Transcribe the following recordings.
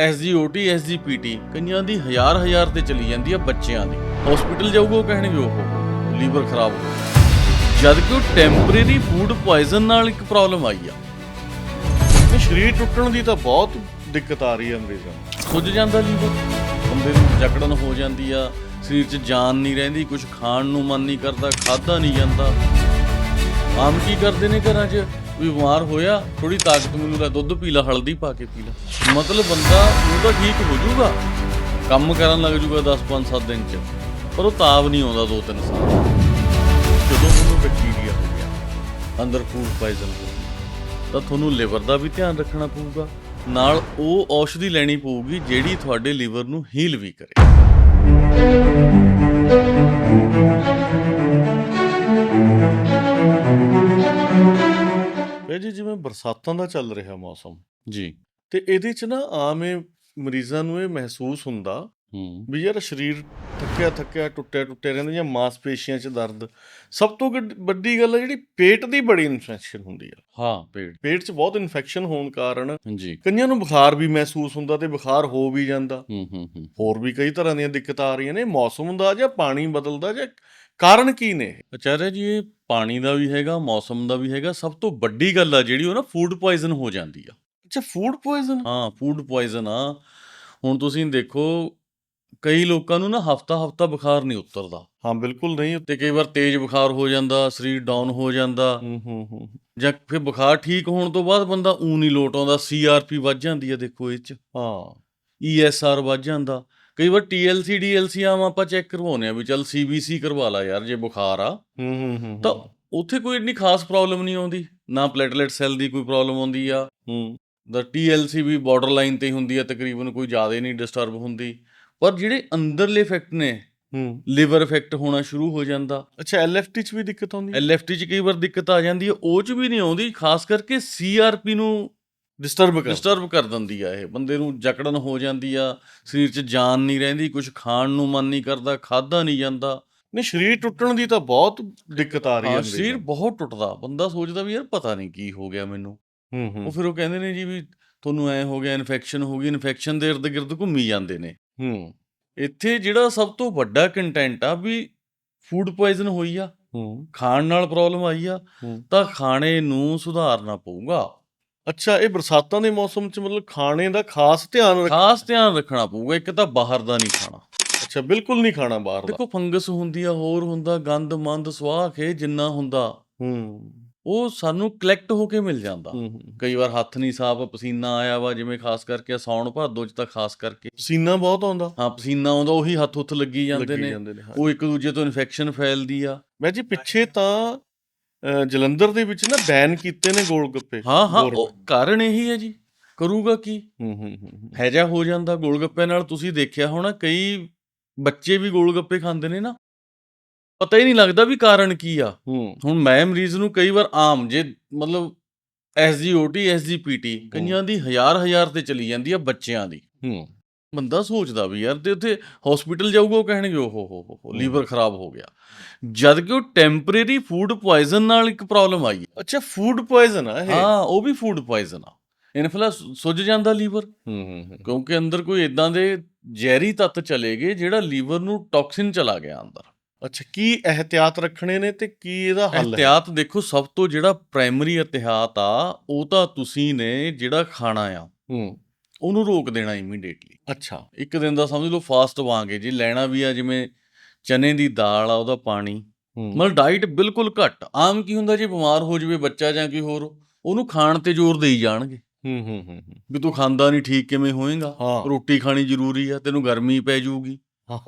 ਐਸਜੀਓਟੀ, ਐਸਜੀਪੀਟੀ ਕਈਆਂ ਦੀ ਹਜ਼ਾਰ ਹਜ਼ਾਰ ਤੇ ਚਲੀ ਜਾਂਦੀ ਆ ਬੱਚਿਆਂ ਦੀ। ਹਸਪੀਟਲ ਜਾਊਗਾ ਉਹ ਕਹਿਣਗੇ ਉਹ ਲੀਵਰ ਖਰਾਬ ਹੋ ਗਿਆ। ਜਦ ਕਿ ਉਹ ਟੈਂਪਰੇਰੀ ਫੂਡ ਪੋਇਜ਼ਨ ਨਾਲ ਇੱਕ ਪ੍ਰੋਬਲਮ ਆਈ ਆ। ਇਹ ਸਰੀਰ ਟੁੱਟਣ ਦੀ ਤਾਂ ਬਹੁਤ ਦਿੱਕਤ ਆ ਰਹੀ ਹੈ ਅੰਗਰੇਜ਼ਾਂ ਨੂੰ। ਸੁੱਜ ਜਾਂਦਾ ਲੀਵਰ। ਬੰਦੇ ਨੂੰ ਜਕੜਨ ਹੋ ਜਾਂਦੀ ਆ, ਸਰੀਰ 'ਚ ਜਾਨ ਨਹੀਂ ਰਹਿੰਦੀ ਕੁਝ ਖਾਣ ਨੂੰ ਮਨ ਨਹੀਂ ਕਰਦਾ ਖਾਦਾ ਨਹੀਂ ਜਾਂਦਾ। ਆਮ ਕੀ ਕਰਦੇ ਨੇ ਘਰਾਂ 'ਚ? ਵੀ ਬਿਮਾਰ ਹੋਇਆ ਥੋੜੀ ਤਾਕਤ ਮੈਨੂੰ ਲੈ ਦੁੱਧ ਪੀ ਲਾ, ਹਲਦੀ ਪਾ ਕੇ ਪੀ ਲਾ। ਮਤਲਬ ਬੰਦਾ ਉਹ ਤਾਂ ਠੀਕ ਹੋ ਜਾਊਗਾ। ਕੰਮ ਕਰਨ ਲੱਗ ਜਾਊਗਾ 10 5 7 ਦਿਨ 'ਚ, ਪਰ ਉਹ ਤਾਬ ਨਹੀਂ ਆਉਂਦਾ 2 3 ਸਾਲ। ਜਦੋਂ ਉਹਨੂੰ ਬੈਕਟੀਰੀਆ ਹੋ ਗਿਆ, ਅੰਦਰ ਫੂਡ ਪਾਇਜ਼ਨ ਹੋ ਗਿਆ ਤਾਂ ਤੁਹਾਨੂੰ ਲਿਵਰ ਦਾ ਵੀ ਧਿਆਨ ਰੱਖਣਾ ਪਊਗਾ। ਨਾਲ ਉਹ ਔਸ਼ਧੀ ਲੈਣੀ ਪਊਗੀ ਜਿਹੜੀ ਤੁਹਾਡੇ ਲਿਵਰ ਨੂੰ ਹੀਲ ਵੀ ਕਰੇ। ਇਹ ਜੀ ਜਿਵੇਂ ਬਰਸਾਤਾਂ ਦਾ ਚੱਲ ਰਿਹਾ ਮੌਸਮ। ਜੀ। ਤੇ ਇਹਦੇ ਚ ਨਾ ਆਮ ਇਹ ਮਰੀਜ਼ਾਂ ਨੂੰ ਇਹ ਮਹਿਸੂਸ ਹੁੰਦਾ ਹੂੰ। ਵੀ ਯਾਰ ਸਰੀਰ ਥੱਕਿਆ ਥੱਕਿਆ ਟੁੱਟਿਆ ਟੁੱਟਿਆ ਰਹਿੰਦਾ ਜਾਂ ਮਾਸਪੇਸ਼ੀਆਂ 'ਚ ਦਰਦ। ਸਭ ਤੋਂ ਵੱਡੀ ਗੱਲ ਹੈ ਜਿਹੜੀ ਪੇਟ ਦੀ ਬੜੀ ਇਨਫੈਕਸ਼ਨ ਹੁੰਦੀ ਆ। ਹਾਂ ਪੇੜ ਪੇਟ 'ਚ ਬਹੁਤ ਇਨਫੈਕਸ਼ਨ ਹੋਣ ਕਾਰਨ ਜੀ। ਕਈਆਂ ਨੂੰ ਬੁਖਾਰ ਵੀ ਮਹਿਸੂਸ ਹੁੰਦਾ ਤੇ ਬੁਖਾਰ ਹੋ ਵੀ ਜਾਂਦਾ। ਹੂੰ ਹੂੰ ਹੂੰ। ਹੋਰ ਵੀ ਕਈ ਤਰ੍ਹਾਂ ਦੀਆਂ ਦਿੱਕਤਾਂ ਆ ਰਹੀਆਂ ਨੇ। ਮੌਸਮ ਦਾ ਜਾਂ ਪਾਣੀ ਬਦਲਦਾ ਜਾਂ ਕਾਰਨ ਕੀ ਨੇ? ਆਚਾਰਿਆ ਜੀ ਇਹ ਪਾਣੀ ਦਾ ਵੀ ਹੈਗਾ ਮੌਸਮ ਦਾ ਵੀ ਹੈਗਾ ਸਭ ਤੋਂ ਵੱਡੀ ਗੱਲ ਆ ਜਿਹੜੀ ਉਹ ਨਾ ਫੂਡ ਪੋਇਜ਼ਨ ਹੋ ਜਾਂਦੀ ਆ। ਅੱਛਾ ਫੂਡ ਪੋਇਜ਼ਨ ਹਾਂ ਫੂਡ ਪੋਇਜ਼ਨ ਆ। ਹੁਣ ਤੁਸੀਂ ਦੇਖੋ ਕਈ ਲੋਕਾਂ ਨੂੰ ਨਾ ਹਫਤਾ ਹਫਤਾ ਬੁਖਾਰ ਨਹੀਂ ਉਤਰਦਾ। ਹਾਂ ਬਿਲਕੁਲ ਨਹੀਂ ਤੇ ਕਈ ਵਾਰ ਤੇਜ਼ ਬੁਖਾਰ ਹੋ ਜਾਂਦਾ ਸਰੀਰ ਡਾਊਨ ਹੋ ਜਾਂਦਾ। ਹੂੰ ਹੂੰ ਹੂੰ। ਜਾਂ ਫਿਰ ਬੁਖਾਰ ਠੀਕ ਹੋਣ ਤੋਂ ਬਾਅਦ ਬੰਦਾ ਊ ਨਹੀਂ ਲੋਟ ਆਉਂਦਾ ਸੀਆਰਪੀ ਵੱਧ ਜਾਂਦੀ ਆ ਦੇਖੋ ਇਹ ਚ। ਹਾਂ। ਈਐਸਆਰ ਵੱਧ ਜਾਂਦਾ। ਕਈ ਵਾਰ ਟੀਐਲਸੀ ਡੀਐਲਸੀ ਆਮ ਆਪਾਂ ਚੈੱਕ ਕਰਵਾਉਂਦੇ ਆ ਵੀ ਚੱਲ ਸੀਬੀਸੀ ਕਰਵਾ ਲਾ ਯਾਰ ਜੇ ਬੁਖਾਰ ਆ। ਹੂੰ ਹੂੰ ਹੂੰ ਤਾਂ ਉੱਥੇ ਕੋਈ ਇੰਨੀ ਖਾਸ ਪ੍ਰੋਬਲਮ ਨਹੀਂ ਆਉਂਦੀ। ਨਾ ਪਲੇਟਲੇਟ ਸੈੱਲ ਦੀ ਕੋਈ ਪ੍ਰੋਬਲਮ ਆਉਂਦੀ ਆ। ਹੂੰ। ਦਾ ਟੀਐਲਸੀ ਵੀ ਬਾਰਡਰ ਲਾਈਨ ਤੇ ਹੁੰਦੀ ਆ ਤਕਰੀਬਨ ਕੋਈ ਜ਼ਿਆਦਾ ਨਹੀਂ ਡਿਸਟਰਬ ਹੁੰਦੀ। ਪਰ ਜਿਹੜੇ ਅੰਦਰਲੇ ਇਫੈਕਟ ਨੇ ਹੂੰ। ਲਿਵਰ ਇਫੈਕਟ ਹੋਣਾ ਸ਼ੁਰੂ ਹੋ ਜਾਂਦਾ। ਅੱਛਾ ਐਲਐਫਟੀ 'ਚ ਵੀ ਦਿੱਕਤ ਆਉਂਦੀ? ਐਲਐਫਟੀ ਚ ਕਈ ਵਾਰ ਦਿੱਕਤ ਆ ਜਾਂਦੀ ਹੈ ਉਹ ਚ ਵੀ ਨਹੀਂ ਆਉਂਦੀ ਖਾਸ ਕਰਕੇ ਸੀਆਰਪੀ ਨੂੰ ਡਿਸਟਰਬ ਕਰ ਡਿਸਟਰਬ ਕਰ ਦਿੰਦੀ ਆ ਇਹ। ਬੰਦੇ ਨੂੰ ਜਕੜਨ ਹੋ ਜਾਂਦੀ ਆ ਸਰੀਰ 'ਚ ਜਾਨ ਨਹੀਂ ਰਹਿੰਦੀ ਕੁਝ ਖਾਣ ਨੂੰ ਮਨ ਨਹੀਂ ਕਰਦਾ ਖਾਦਾ ਨਹੀਂ ਜਾਂਦਾ। ਨਹੀਂ ਸਰੀਰ ਟੁੱਟਣ ਦੀ ਤਾਂ ਬਹੁਤ ਦਿੱਕਤ ਆ ਰਹੀ ਹੈ ਸਰੀਰ। ਬਹੁਤ ਟੁੱਟਦਾ। ਬੰਦਾ ਸੋਚਦਾ ਵੀ ਯਾਰ ਪਤਾ ਨਹੀਂ ਕੀ ਹੋ ਗਿਆ ਮੈਨੂੰ। ਹੂੰ ਉਹ ਹੂੰ ਫਿਰ ਉਹ ਕਹਿੰਦੇ ਨੇ ਜੀ ਵੀ ਤੁਹਾਨੂੰ ਐ ਹੋ ਗਿਆ ਇਨਫੈਕਸ਼ਨ ਹੋ ਗਈ ਇਨਫੈਕਸ਼ਨ ਦੇ ਇਰਦ ਗਿਰਦ ਘੁੰਮੀ ਜਾਂਦੇ ਨੇ। ਹੂੰ। ਇੱਥੇ ਜਿਹੜਾ ਸਭ ਤੋਂ ਵੱਡਾ ਕੰਟੈਂਟ ਆ ਵੀ ਫੂਡ ਪੋਇਜ਼ਨ ਹੋਈ ਆ। ਹੂੰ। ਖਾਣ ਨਾਲ ਪ੍ਰੋਬਲਮ ਆਈ ਆ। ਤਾਂ ਖਾਣੇ ਨੂੰ ਸੁਧਾਰਨਾ ਪਊਗਾ। ਅੱਛਾ ਇਹ ਬਰਸਾਤਾਂ ਦੇ ਮੌਸਮ 'ਚ ਮਤਲਬ ਖਾਣੇ ਦਾ ਖਾਸ ਧਿਆਨ ਰੱਖ ਖਾਸ ਧਿਆਨ ਰੱਖਣਾ ਪਊਗਾ ਇੱਕ ਤਾਂ ਬਾਹਰ ਦਾ ਨਹੀਂ ਖਾਣਾ। ਅੱਛਾ ਬਿਲਕੁਲ ਨਹੀਂ ਖਾਣਾ ਬਾਹਰ ਦਾ। ਦੇਖੋ ਫੰਗਸ ਹੁੰਦੀ ਆ ਹੋਰ ਹੁੰਦਾ ਗੰਦ ਮੰਦ ਸਵਾਹ ਖੇ ਜਿੰਨਾ ਹੁੰਦਾ ਹੂੰ। ਉਹ ਸਾਨੂੰ ਕਲੈਕਟ ਹੋ ਕੇ ਮਿਲ ਜਾਂਦਾ। ਕਈ ਵਾਰ ਹੱਥ ਨਹੀਂ ਸਾਫ਼ ਪਸੀਨਾ ਆਇਆ ਵਾ ਜਿਵੇਂ ਖਾਸ ਕਰਕੇ ਸੌਣ ਭਾਦੋ ਚ ਤਾਂ ਖਾਸ ਕਰਕੇ। ਪਸੀਨਾ ਬਹੁਤ ਆਉਂਦਾ। ਹਾਂ ਪਸੀਨਾ ਆਉਂਦਾ ਉਹੀ ਹੱਥ ਹੁੱਥ ਲੱਗੀ ਜਾਂਦੇ ਨੇ। ਉਹ ਇੱਕ ਦੂਜੇ ਤੋਂ ਇਨਫੈਕਸ਼ਨ ਫੈਲਦੀ ਆ। ਮੈਂ ਜੀ ਪਿੱਛੇ ਤਾਂ ਜਲੰਧਰ ਦੇ ਵਿੱਚ ਨਾ ਬੈਨ ਕੀਤੇ ਨੇ ਗੋਲ ਗੱਪੇ ਹਾਂ ਹਾਂ ਉਹ। ਕਾਰਨ ਇਹੀ ਹੈ ਜੀ। ਕਰੂਗਾ ਕੀ? ਹੂੰ ਹੂੰ ਹੂੰ। ਹੈਜਾ ਹੋ ਜਾਂਦਾ? ਗੋਲ ਗੱਪੇ ਨਾਲ ਤੁਸੀਂ ਦੇਖਿਆ ਹੋਣਾ ਕਈ ਬੱਚੇ ਵੀ ਗੋਲ ਗੱਪੇ ਖਾਂਦੇ ਨੇ ਨਾ। ਪਤਾ ਹੀ ਨਹੀਂ ਲੱਗਦਾ ਵੀ ਕਾਰਨ ਕੀ ਆ। ਹੂੰ। ਹੁਣ ਮੈਂ ਮਰੀਜ਼ ਨੂੰ ਕਈ ਵਾਰ ਆਮ ਜੇ ਮਤਲਬ ਐਸਜੀਓਟੀ ਐਸਜੀਪੀਟੀ ਕਈਆਂ ਦੀ ਹਜ਼ਾਰ ਹਜ਼ਾਰ ਤੇ ਚਲੀ ਜਾਂਦੀ ਆ ਬੱਚਿਆਂ ਦੀ। ਹੂੰ। ਬੰਦਾ ਸੋਚਦਾ ਵੀ ਯਾਰ ਤੇ ਉੱਥੇ ਹਸਪੀਟਲ ਜਾਊਗਾ ਉਹ ਕਹਿਣਗੇ ਓਹ ਹੋ ਹੋ ਹੋ ਲੀਵਰ ਖਰਾਬ ਹੋ ਗਿਆ। ਜਦ ਕਿ ਉਹ ਟੈਂਪਰੇਰੀ ਫੂਡ ਪੋਇਜ਼ਨ ਨਾਲ ਇੱਕ ਪ੍ਰੋਬਲਮ ਆਈ ਹੈ। ਅੱਛਾ ਫੂਡ ਪੋਇਜ਼ਨ ਆ ਇਹ? ਹਾਂ ਉਹ ਵੀ ਫੂਡ ਪੋਇਜ਼ਨ ਆ। ਇਨਫਲਾ ਸੁੱਜ ਜਾਂਦਾ ਲੀਵਰ ਹੂੰ ਹੂੰ। ਕਿਉਂਕਿ ਅੰਦਰ ਕੋਈ ਇਦਾਂ ਦੇ ਜ਼ਹਿਰੀ ਤੱਤ ਚਲੇ ਗਏ ਜਿਹੜਾ ਲੀਵਰ ਨੂੰ ਟੌਕਸਿਨ ਚਲਾ ਗਿਆ ਅੰਦਰ। ਅੱਛਾ ਕੀ ਇਹਤਿਆਤ ਰੱਖਣੇ ਨੇ ਤੇ ਕੀ ਇਹਦਾ ਹੱਲ ਹੈ? ਇhtiyਾਤ ਦੇਖੋ ਸਭ ਤੋਂ ਜਿਹੜਾ ਪ੍ਰਾਇਮਰੀ ਇhtiyਾਤ ਆ ਉਹ ਤਾਂ ਤੁਸੀਂ ਨੇ ਜਿਹੜਾ ਖਾਣਾ ਆ। ਹੂੰ। ਉਹਨੂੰ ਰੋਕ ਦੇਣਾ ਇਮੀਡੀਏਟਲੀ ਅੱਛਾ। ਇੱਕ ਦਿਨ ਦਾ ਸਮਝ ਲਓ ਫਾਸਟ ਵਾਂਗੇ ਜੀ ਲੈਣਾ ਵੀ ਆ ਜਿਵੇਂ ਚਨੇ ਦੀ ਦਾਲ ਆ ਉਹਦਾ ਪਾਣੀ। ਮਤਲਬ ਡਾਈਟ ਬਿਲਕੁਲ ਘੱਟ। ਆਮ ਕੀ ਹੁੰਦਾ ਜੇ ਬਿਮਾਰ ਹੋ ਜਾਵੇ ਬੱਚਾ ਜਾਂ ਕੋਈ ਹੋਰ ਉਹਨੂੰ ਖਾਣ ਤੇ ਜ਼ੋਰ ਦੇਈ ਜਾਣਗੇ। ਹੂੰ ਹੂੰ ਹੂੰ। ਵੀ ਤੂੰ ਖਾਂਦਾ ਨਹੀਂ ਠੀਕ ਕਿਵੇਂ ਹੋਏਗਾ? ਰੋਟੀ ਖਾਣੀ ਜ਼ਰੂਰੀ ਆ ਤੈਨੂੰ ਗਰਮੀ ਪੈ ਜਾਊਗੀ।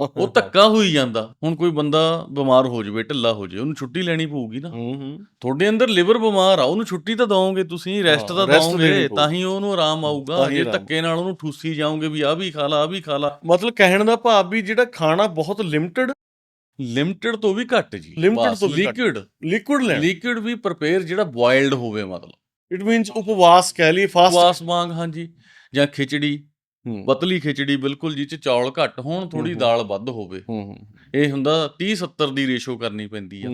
ਉਹ ਧੱਕਾ ਹੋਈ ਜਾਂਦਾ। ਹੁਣ ਕੋਈ ਬੰਦਾ ਬਿਮਾਰ ਹੋ ਜਾਵੇ ਢਿੱਲਾ ਹੋ ਜਾਵੇ ਉਹਨੂੰ ਛੁੱਟੀ ਲੈਣੀ ਪਊਗੀ ਨਾ। ਹੂੰ ਹੂੰ। ਤੁਹਾਡੇ ਅੰਦਰ ਲਿਵਰ ਬਿਮਾਰ ਆ ਉਹਨੂੰ ਛੁੱਟੀ ਤਾਂ ਦਵੋਗੇ ਤੁਸੀਂ ਰੈਸਟ ਤਾਂ ਦਵੋਗੇ। ਤਾਂ ਹੀ ਉਹਨੂੰ ਆਰਾਮ ਆਊਗਾ। ਜੇ। ਧੱਕੇ ਨਾਲ ਉਹਨੂੰ ਠੂਸੀ ਜਾਓਗੇ ਵੀ ਆ ਵੀ ਖਾ ਲਾ ਆ ਵੀ ਖਾ ਲਾ। ਮਤਲਬ ਕਹਿਣ ਦਾ ਭਾਵ ਵੀ ਜਿਹੜਾ ਖਾਣਾ ਬਹੁਤ ਲਿਮਟਿਡ ਲਿਮਟਿਡ ਤੋਂ ਵੀ ਘੱਟ ਜੀ। Limited ਤੋਂ ਵੀ। ਲਿਕੁਇਡ ਲਿਕੁਇਡ ਲੈਣਾ। ਲਿਕੁਇਡ ਵੀ ਪ੍ਰਪੇਅਰ ਜਿਹੜਾ ਬੋਇਲਡ ਹੋਵੇ ਮਤਲਬ। ਇਟ ਮੀਨਸ ਉਪਵਾਸ ਕਹਿ ਲਈ ਫਾਸਟ ਵਾਸ ਵਾਂਗ ਹਾਂਜੀ। ਜਾਂ ਖਿਚੜੀ। ਪਤਲੀ ਖਿਚੜੀ ਬਿਲਕੁਲ ਜਿਹ ਚ ਚੌਲ ਘੱਟ ਹੋਣ ਥੋੜੀ। ਦਾਲ ਵੱਧ ਹੋਵੇ। ਇਹ ਹੁੰਦਾ 30 70 ਦੀ ਰੇਸ਼ੋ ਕਰਨੀ ਪੈਂਦੀ ਆ।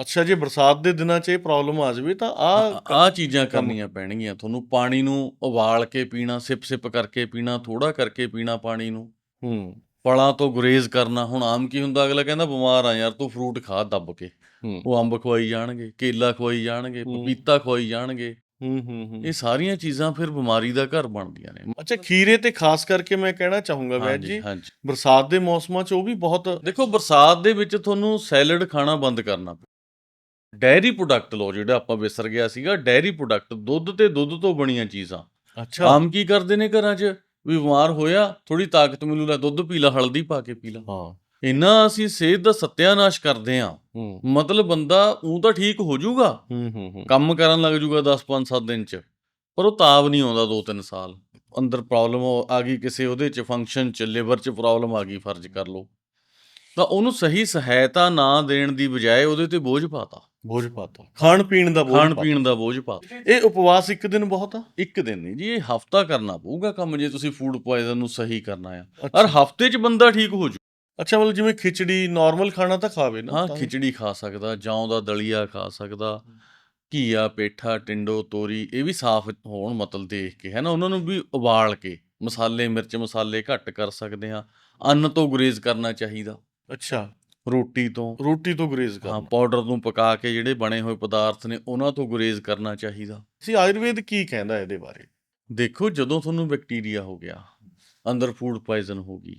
ਅੱਛਾ ਜੇ ਬਰਸਾਤ ਦੇ ਦਿਨਾਂ 'ਚ ਇਹ ਪ੍ਰੋਬਲਮ ਆ ਜਾਵੇ ਤਾਂ ਆ ਆ ਚੀਜ਼ਾਂ ਕਰਨੀਆਂ ਪੈਣਗੀਆਂ। ਤੁਹਾਨੂੰ ਪਾਣੀ ਨੂੰ ਉਬਾਲ ਕੇ ਪੀਣਾ ਸਿਪ ਸਿਪ ਕਰਕੇ ਪੀਣਾ ਥੋੜਾ ਕਰਕੇ ਪੀਣਾ ਪਾਣੀ ਨੂੰ। ਹੂੰ। ਫਲਾਂ ਤੋਂ ਗੁਰੇਜ਼ ਕਰਨਾ। ਹੁਣ ਆਮ ਕੀ ਹੁੰਦਾ? ਅਗਲਾ ਕਹਿੰਦਾ ਬਿਮਾਰ ਆ ਯਾਰ ਤੂੰ ਫਰੂਟ ਖਾ ਦੱਬ ਕੇ। ਉਹ ਅੰਬ ਖਵਾਈ ਜਾਣਗੇ ਕੇਲਾ ਖਵਾਈ ਜਾਣਗੇ। ਪਪੀਤਾ ਖਵਾਈ ਜਾਣਗੇ। ਹੂੰ ਹੂੰ ਹੂੰ। ਇਹ ਸਾਰੀਆਂ ਚੀਜ਼ਾਂ ਫਿਰ ਬਿਮਾਰੀ ਦਾ ਘਰ ਬਣਦੀਆਂ ਨੇ। ਅੱਛਾ ਖੀਰੇ ਤੇ ਖਾਸ ਕਰਕੇ ਮੈਂ ਕਹਿਣਾ ਚਾਹੂੰਗਾ ਵੈਦ ਜੀ ਬਰਸਾਤ ਦੇ ਮੌਸਮਾਂ 'ਚ ਉਹ ਵੀ ਬਹੁਤ ਦੇਖੋ ਬਰਸਾਤ ਦੇ ਵਿੱਚ ਤੁਹਾਨੂੰ ਸੈਲਡ ਖਾਣਾ ਬੰਦ ਕਰਨਾ ਪਊ ਡੈਰੀ ਪ੍ਰੋਡਕਟ ਲਓ ਜਿਹੜਾ ਆਪਾਂ ਵਿਸਰ ਗਿਆ ਸੀਗਾ ਡੈਰੀ ਪ੍ਰੋਡਕਟ ਦੁੱਧ ਤੇ ਦੁੱਧ ਤੋਂ ਬਣੀਆਂ ਚੀਜ਼ਾਂ। ਅੱਛਾ। ਆਮ ਕੀ ਕਰਦੇ ਨੇ ਘਰਾਂ 'ਚ? ਵੀ ਬਿਮਾਰ ਹੋਇਆ ਥੋੜੀ ਤਾਕਤ ਮਿਲੂ ਲੈ ਦੁੱਧ ਪੀ ਲਾ ਹਲਦੀ ਪਾ ਕੇ ਪੀ ਲਾ। ਹਾਂ। ਇੰਨਾ ਅਸੀਂ ਸਿਹਤ ਦਾ ਸੱਤਿਆਨਾਸ਼ ਕਰਦੇ ਆਂ ਮਤਲਬ ਬੰਦਾ ਉਹ ਤਾਂ ਠੀਕ ਹੋ ਜਾਊਗਾ। ਕੰਮ ਕਰਨ ਲੱਗ ਜਾਊਗਾ 10 5 7 ਦਿਨ 'ਚ ਪਰ ਉਹ ਤਾਬ ਨਹੀਂ ਆਉਂਦਾ 2-3 ਸਾਲ। ਅੰਦਰ ਪ੍ਰੋਬਲਮ ਆ ਗਈ ਕਿਸੇ ਉਹਦੇ 'ਚ ਫੰਕਸ਼ਨ 'ਚ ਲਿਵਰ 'ਚ ਪ੍ਰੋਬਲਮ ਆ ਗਈ ਫਰਜ਼ ਕਰ ਲਓ। ਤਾਂ ਉਹਨੂੰ ਸਹੀ ਸਹਾਇਤਾ ਨਾ ਦੇਣ ਦੀ ਬਜਾਏ ਉਹਦੇ ਤੇ ਬੋਝ ਪਾਤਾ। ਬੋਝ ਪਾਤਾ। ਖਾਣ ਪੀਣ ਦਾ ਬੋਝ ਖਾਣ। ਪੀਣ ਦਾ ਬੋਝ ਪਾਤਾ। ਇਹ ਉਪਵਾਸ ਇੱਕ ਦਿਨ ਬਹੁਤ ਆ? ਇੱਕ ਦਿਨ ਨਹੀਂ ਜੀ ਇਹ ਹਫਤਾ ਕਰਨਾ ਪਊਗਾ ਕੰਮ ਜੇ ਤੁਸੀਂ ਫੂਡ ਪੋਇਜ਼ਨ ਨੂੰ ਸਹੀ ਕਰਨਾ ਆ। ਔਰ ਹਫ਼ਤੇ 'ਚ ਬੰਦਾ ਠੀਕ ਹੋ ਜੂ। ਅੱਛਾ ਮਤਲਬ ਜਿਵੇਂ ਖਿਚੜੀ ਨਾਰਮਲ ਖਾਣਾ ਤਾਂ ਖਾਵੇ ਨਾ ਹਾਂ ਤਾਂ- ਖਿਚੜੀ ਖਾ ਸਕਦਾ ਜੌਂ ਦਾ ਦਲੀਆ ਖਾ ਸਕਦਾ ਘੀਆ ਪੇਠਾ ਟਿੰਡੋ ਤੋਰੀ ਇਹ ਵੀ ਸਾਫ਼ ਹੋਣ ਮਤਲਬ ਦੇਖ ਕੇ ਹੈ ਨਾ? ਉਹਨਾਂ ਨੂੰ ਵੀ ਉਬਾਲ ਕੇ ਮਸਾਲੇ ਮਿਰਚ ਮਸਾਲੇ ਘੱਟ ਕਰ ਸਕਦੇ ਆ ਅੰਨ ਤੋਂ ਗੁਰੇਜ਼ ਕਰਨਾ ਚਾਹੀਦਾ। ਅੱਛਾ। ਰੋਟੀ ਤੋਂ। ਰੋਟੀ ਤੋਂ ਗੁਰੇਜ਼ ਹਾਂ ਕਰਨਾ। ਪਾਊਡਰ ਨੂੰ ਪਕਾ ਕੇ ਜਿਹੜੇ ਬਣੇ ਹੋਏ ਪਦਾਰਥ ਨੇ ਉਹਨਾਂ ਤੋਂ ਗੁਰੇਜ਼ ਕਰਨਾ ਚਾਹੀਦਾ। ਸੀ ਆਯੁਰਵੇਦ ਕੀ ਕਹਿੰਦਾ ਇਹਦੇ ਬਾਰੇ? ਦੇਖੋ ਜਦੋਂ ਤੁਹਾਨੂੰ ਬੈਕਟੀਰੀਆ ਹੋ ਗਿਆ ਅੰਦਰ ਫੂਡ ਪਾਇਜ਼ਨ ਹੋ ਗਈ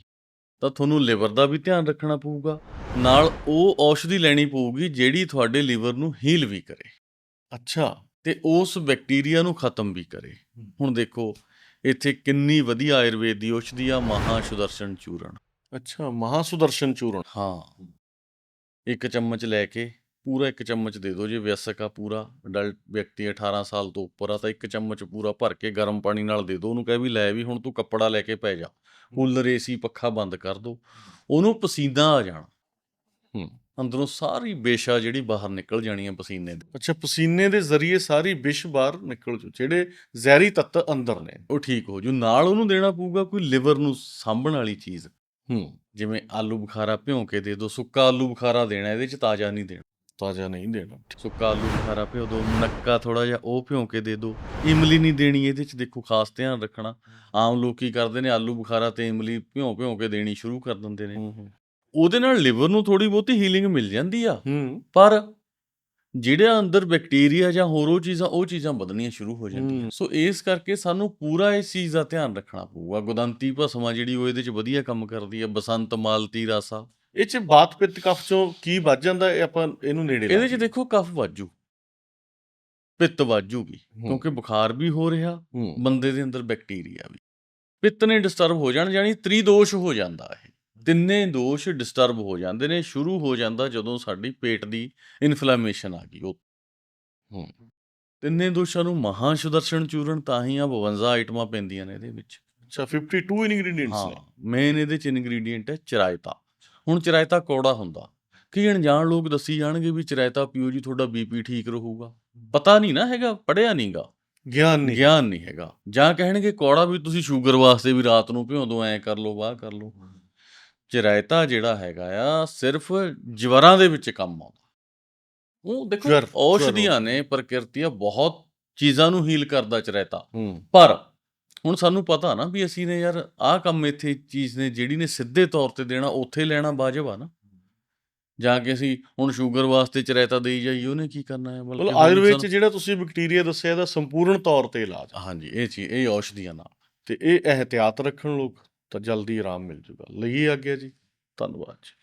ਤਾਂ ਤੁਹਾਨੂੰ ਲਿਵਰ ਦਾ ਵੀ ਧਿਆਨ ਰੱਖਣਾ ਪਊਗਾ। ਨਾਲ ਉਹ ਔਸ਼ਧੀ ਲੈਣੀ ਪਊਗੀ ਜਿਹੜੀ ਤੁਹਾਡੇ ਲਿਵਰ ਨੂੰ ਹੀਲ ਵੀ ਕਰੇ। ਅੱਛਾ ਤੇ ਉਸ ਬੈਕਟੀਰੀਆ ਨੂੰ ਖਤਮ ਵੀ ਕਰੇ। ਹੁਣ ਦੇਖੋ ਇੱਥੇ ਕਿੰਨੀ ਵਧੀਆ ਆਯੁਰਵੇਦ ਦੀ ਔਸ਼ਧੀ ਆ ਮਹਾ ਸੁਦਰਸ਼ਨ ਚੂਰਨ। ਅੱਛਾ ਮਹਾ ਸੁਦਰਸ਼ਨ ਚੂਰਨ। ਹਾਂ। ਇੱਕ ਚਮਚ ਲੈ ਕੇ ਪੂਰਾ ਇੱਕ ਚਮਚ ਦੇ ਦਿਓ ਜੇ ਵਿਅਸਕ ਆ ਪੂਰਾ ਅਡਲਟ ਵਿਅਕਤੀ 18 ਸਾਲ ਤੋਂ ਉੱਪਰ ਆ ਤਾਂ ਇੱਕ ਚਮਚ ਪੂਰਾ ਭਰ ਕੇ ਗਰਮ ਪਾਣੀ ਨਾਲ ਦੇ ਦਿਓ। ਉਹਨੂੰ ਕਹਿ ਵੀ ਲੈ ਵੀ ਹੁਣ ਤੂੰ ਕੱਪੜਾ ਲੈ ਕੇ ਪੈ ਜਾ। ਕੂਲਰ ਏਸੀ ਪੱਖਾ ਬੰਦ ਕਰ ਦਿਓ। ਉਹਨੂੰ ਪਸੀਨਾ ਆ ਜਾਣਾ। ਹੂੰ। ਅੰਦਰੋਂ ਸਾਰੀ ਬੇਸ਼ਾ ਜਿਹੜੀ ਬਾਹਰ ਨਿਕਲ ਜਾਣੀ ਆ ਪਸੀਨੇ ਦੀ। ਅੱਛਾ ਪਸੀਨੇ ਦੇ ਜ਼ਰੀਏ ਸਾਰੀ ਵਿਸ਼ ਬਾਹਰ ਨਿਕਲ ਜੂ ਜਿਹੜੇ ਜ਼ਹਿਰੀ ਤੱਤ ਅੰਦਰ ਨੇ। ਉਹ ਠੀਕ ਹੋ ਜੂ। ਨਾਲ ਉਹਨੂੰ ਦੇਣਾ ਪਊਗਾ ਕੋਈ ਲਿਵਰ ਨੂੰ ਸਾਂਭਣ ਵਾਲੀ ਚੀਜ਼। ਹੂੰ। ਜਿਵੇਂ ਆਲੂ ਬੁਖਾਰਾ ਭਿਉਂ ਕੇ ਦੇ ਦਿਓ। ਸੁੱਕਾ ਆਲੂ ਬੁਖਾਰਾ ਦੇਣਾ ਇਹਦੇ ਚ ਤਾਜ਼ਾ ਨਹੀਂ ਦੇਣਾ। ਤਾਜ਼ਾ ਨਹੀਂ ਦੇਣਾ। ਸੁੱਕਾ ਆਲੂ ਬੁਖਾਰਾ ਭਿਓ ਦਿਓ ਨੱਕਾ ਥੋੜਾ ਜਿਹਾ ਉਹ ਭਿਉਂ ਕੇ ਦੇ। ਦਿਓ ਇਮਲੀ ਨਹੀਂ ਦੇਣੀ ਇਹਦੇ ਚ ਦੇਖੋ ਖਾਸ ਧਿਆਨ ਰੱਖਣਾ। ਆਮ ਲੋਕ ਕੀ ਕਰਦੇ ਨੇ ਆਲੂ ਬੁਖਾਰਾ ਤੇ ਇਮਲੀ ਭਿਉਂ ਭਿਉਂ ਕੇ ਦੇਣੀ ਸ਼ੁਰੂ ਕਰ ਦਿੰਦੇ ਨੇ। ਉਹਦੇ ਨਾਲ ਲਿਵਰ ਨੂੰ ਥੋੜੀ ਬਹੁਤੀ ਹੀਲਿੰਗ ਮਿਲ ਜਾਂਦੀ ਆ। ਪਰ ਜਿਹੜਾ ਅੰਦਰ ਬੈਕਟੀਰੀਆ ਜਾਂ ਹੋਰ ਉਹ ਚੀਜ਼ਾਂ ਉਹ ਚੀਜ਼ਾਂ ਵਧਣੀਆਂ ਸ਼ੁਰੂ ਹੋ ਜਾਂਦੀਆਂ। ਸੋ ਇਸ ਕਰਕੇ ਸਾਨੂੰ ਪੂਰਾ ਇਸ ਚੀਜ਼ ਦਾ ਧਿਆਨ ਰੱਖਣਾ ਪਊਗਾ। ਗੁਦੰਤੀ ਭਸਮਾ ਜਿਹੜੀ ਉਹ ਇਹਦੇ ਚ ਵਧੀਆ ਕੰਮ ਕਰਦੀ ਹੈ ਬਸੰਤ ਮਾਲਤੀ ਰਾਸਾ। ਇਹ ਚ ਬਾਤ ਪਿੱਤ ਕਫ ਚੋਂ ਕੀ ਵੱਜ ਜਾਂਦਾ ਇਹ ਆਪਾਂ ਇਹਨੂੰ ਨੇੜੇ ਲਾ ਇਹਦੇ ਚ ਦੇਖੋ ਕਫ ਵਾਜੂ। ਪਿੱਤ ਵਾਜੂਗੀ। ਕਿਉਂਕਿ ਬੁਖਾਰ ਵੀ ਹੋ ਰਿਹਾ ਬੰਦੇ ਦੇ ਅੰਦਰ ਬੈਕਟੀਰੀਆ ਵੀ। ਪਿੱਤ ਨੇ ਡਿਸਟਰਬ ਹੋ ਜਾਣ ਜਾਨੀ ਤ੍ਰਿਦੋਸ਼ ਹੋ ਜਾਂਦਾ ਇਹ। ਤਿੰਨੇ ਦੋਸ਼ ਡਿਸਟਰਬ ਹੋ ਜਾਂਦੇ ਨੇ ਸ਼ੁਰੂ ਹੋ ਜਾਂਦਾ ਜਦੋਂ ਸਾਡੀ ਪੇਟ ਦੀ ਇਨਫਲੇਮੇਸ਼ਨ ਆ ਗਈ ਉਹ। ਹੂੰ। ਤਿੰਨੇ ਦੋਸ਼ਾਂ ਨੂੰ ਮਹਾ ਸੁਦਰਸ਼ਨ ਚੂਰਨ ਤਾਂ ਹੀ ਆ 52 ਆਈਟਮਾਂ ਪੈਂਦੀਆਂ ਨੇ ਇਹਦੇ ਵਿੱਚ। ਅੱਛਾ 52 ਇਨਗਰੀਡੀਐਂਟਸ ਨੇ। ਮੇਨ ਇਹਦੇ ਚ ਇਨਗਰੀਡੀਐਂਟ ਹੈ ਚਰਾਇਤਾ। ਹੁਣ ਚਰਾਇਤਾ ਕੌੜਾ ਹੁੰਦਾ। ਕਈ ਅਣਜਾਣ ਲੋਕ ਦੱਸੀ ਜਾਣਗੇ ਵੀ ਚਰਾਇਤਾ ਪੀਓ ਜੀ ਤੁਹਾਡਾ ਬੀਪੀ ਠੀਕ ਰਹੂਗਾ? ਪਤਾ ਨਹੀਂ ਨਾ ਹੈਗਾ ਪੜਿਆ ਨਹੀਂਗਾ। ਗਿਆਨ ਨਹੀਂ। ਗਿਆਨ ਨਹੀਂ ਹੈਗਾ। ਜਾਂ ਕਹਿਣਗੇ ਕੌੜਾ ਵੀ ਤੁਸੀਂ ਸ਼ੂਗਰ ਵਾਸਤੇ ਵੀ ਰਾਤ ਨੂੰ ਭਿਉਂ ਦੋ ਐ ਕਰ ਲਓ ਵਾਹ ਕਰ ਲਓ। ਚਰਾਇਤਾ ਜਿਹੜਾ ਹੈਗਾ ਆ ਸਿਰਫ ਜਵਰਾਂ ਦੇ ਵਿੱਚ ਕੰਮ ਆਉਂਦਾ। ਉਹ ਦੇਖੋ ਔਸ਼ਧੀਆਂ ਨੇ ਪ੍ਰਕਿਰਤੀਆ ਬਹੁਤ ਚੀਜ਼ਾਂ ਨੂੰ ਹੀਲ ਕਰਦਾ ਚਰਾਇਤਾ ਪਰ ਹੁਣ ਸਾਨੂੰ ਪਤਾ ਨਾ ਵੀ ਅਸੀਂ ਨੇ ਯਾਰ ਆਹ ਕੰਮ ਇੱਥੇ ਚੀਜ਼ ਨੇ ਜਿਹੜੀ ਨੇ ਸਿੱਧੇ ਤੌਰ ਤੇ ਦੇਣਾ ਉੱਥੇ ਲੈਣਾ ਵਾਜਬ ਆ ਨਾ। ਜਾਂ ਕਿ ਅਸੀਂ ਹੁਣ ਸ਼ੂਗਰ ਵਾਸਤੇ ਚਰਾਇਤਾ ਦੇਈ ਜਾਈਏ ਉਹਨੇ ਕੀ ਕਰਨਾ ਹੈ? ਹੁਣ ਆਯੁਰਵੇਦ ਚ ਜਿਹੜਾ ਤੁਸੀਂ ਬੈਕਟੀਰੀਆ ਦੱਸਿਆ ਇਹਦਾ ਸੰਪੂਰਨ ਤੌਰ ਤੇ ਇਲਾਜ ਆ। ਹਾਂਜੀ ਇਹ ਚੀਜ਼ ਇਹ ਔਸ਼ਧੀਆਂ ਨਾਲ। ਤੇ ਇਹ ਇਹਤਿਆਤ ਰੱਖਣ ਲੋਕ ਤਾਂ ਜਲਦੀ ਆਰਾਮ ਮਿਲ ਜੂਗਾ। ਲਈਏ ਅੱਗੇ ਜੀ। ਧੰਨਵਾਦ ਜੀ।